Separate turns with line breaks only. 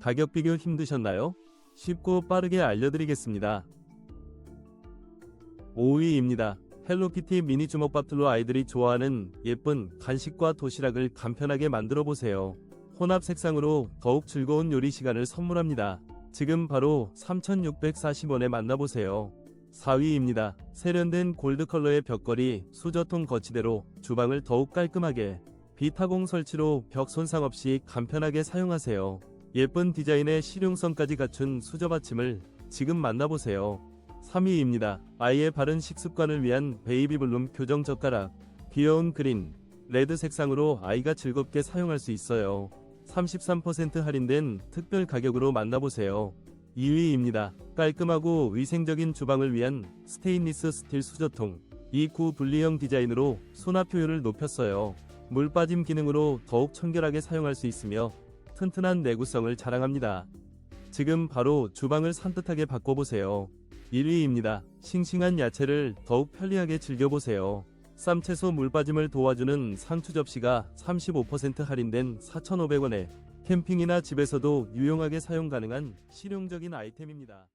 가격 비교 힘드셨나요? 쉽고 빠르게 알려드리겠습니다. 5위입니다. 헬로키티 미니 주먹밥틀로 아이들이 좋아하는 예쁜 간식과 도시락을 간편하게 만들어 보세요. 혼합 색상으로 더욱 즐거운 요리 시간을 선물합니다. 지금 바로 3,640원에 만나보세요. 4위입니다. 세련된 골드 컬러의 벽걸이 수저통 거치대로 주방을 더욱 깔끔하게 비타공 설치로 벽 손상 없이 간편하게 사용하세요. 예쁜 디자인의 실용성까지 갖춘 수저 받침을 지금 만나보세요. 3위입니다. 아이의 바른 식습관을 위한 베이비 블룸 교정 젓가락. 귀여운 그린, 레드 색상으로 아이가 즐겁게 사용할 수 있어요. 33% 할인된 특별 가격으로 만나보세요. 2위입니다. 깔끔하고 위생적인 주방을 위한 스테인리스 스틸 수저통. 이 구 분리형 디자인으로 수납 효율을 높였어요. 물 빠짐 기능으로 더욱 청결하게 사용할 수 있으며 튼튼한 내구성을 자랑합니다. 지금 바로 주방을 산뜻하게 바꿔보세요. 1위입니다. 싱싱한 야채를 더욱 편리하게 즐겨보세요. 쌈채소 물빠짐을 도와주는 상추 접시가 35% 할인된 4,500원에 캠핑이나 집에서도 유용하게 사용 가능한 실용적인 아이템입니다.